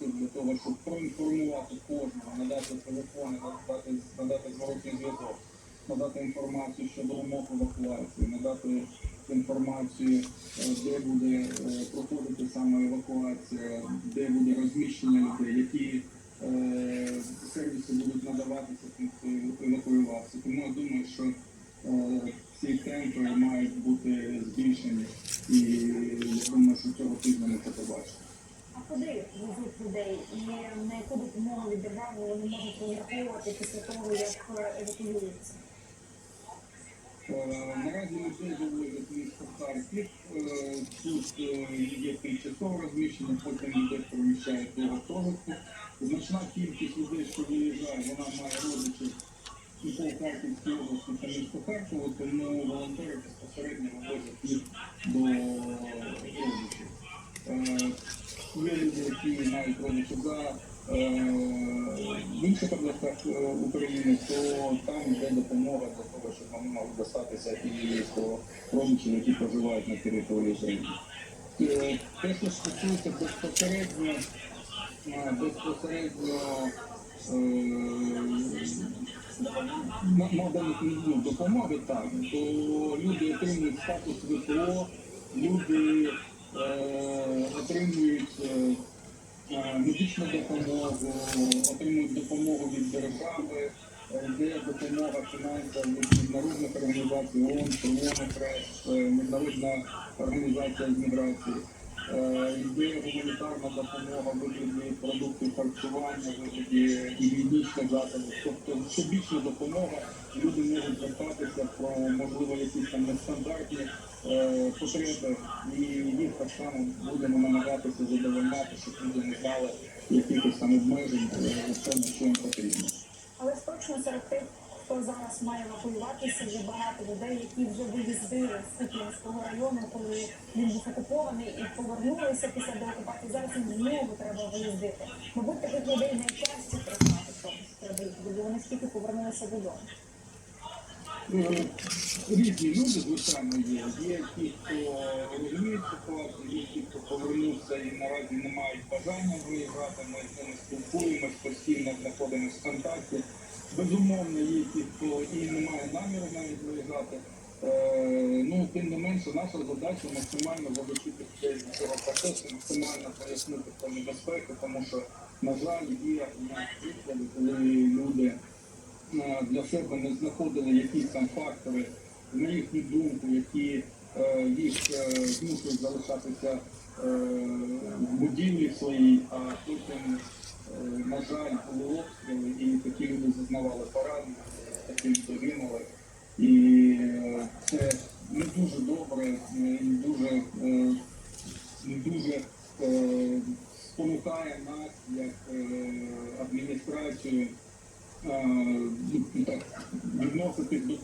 для того, щоб проінформувати кожного, надати телефони, надати, надати зворотній зв'язок, надати інформацію щодо умов евакуації, надати інформацію, е, де буде е, проходити саме евакуація, де буде розміщення людей, які е, сервіси будуть надаватися тим, хто евакуювався. Тому я думаю, що е, ці темпи мають бути збільшені, і я думаю, що цього тижня ми це побачимо. А куди везуть людей і на яку допомогу від держави вони можуть розраховувати після того, як е, евакуюються? Е, Наразі людей вивозять в місто Харків. Е, Тут є тимчасове розміщення, потім людей переміщають до гуртожитку. Значна кількість людей, що виїжджає, вона має родичів і по Харківській області та місто Харкову, тому волонтери безпосередньо вивозять їх до родичів. Е, Є люди, які мають родичів за е, в інших областях е, України, то там йде допомога для того, щоб вони могли достатися і до родичів, які проживають на території України. Е, Те, що стосується безпосередньо, безпосередньо на- наданих ну, допомоги, так, то люди отримують статус ВПО, люди е, отримують медичну допомогу, отримують допомогу від держави, де йде допомога фінансова від міжнародних організацій, ООН, Червоний Хрест, е, Міжнародна організація з міграції. Йде гуманітарна допомога вигляді продуктів харчування, вигляді гігієнічних засобів. Тобто всебічна допомога, люди можуть звертатися про можливо якісь там нестандартні е, потреби, і їх так само будемо намагатися задовольняти, щоб люди не знали якихось там обмежень е, що їм потрібно. Але точно серед тих, хто зараз має евакуюватися, є багато людей, які вже виїздили з Київського району, коли він був окупований і повернулися після деокупації. Зараз їм знову треба виїздити. Мабуть, таких людей тому, що треба бо вони стільки повернулися додому. Е, Різні люди, звичайно, є. Є ті, хто розуміє ситуацію, є ті, хто повернувся і наразі не мають бажання виїжджати. Ми з ними спілкуємось, постійно знаходимося в контакті. Безумовно, ті, хто і не має наміру навіть виїжджати. Е, ну, тим не менше, наша задача максимально залучити людей до цього процесу, максимально пояснити про небезпеку, тому що, на жаль, є приклади, коли люди е, для себе не знаходили якісь там фактори, на їхню думку, які е, їх змушують залишатися в будівлі своїй, а потім, на жаль, були обстріли, і такі люди зазнавали поранень, такі загинули. І е, це не дуже добре, і дуже, дуже спонукає нас як е, адміністрацію е, ну, так, відноситись до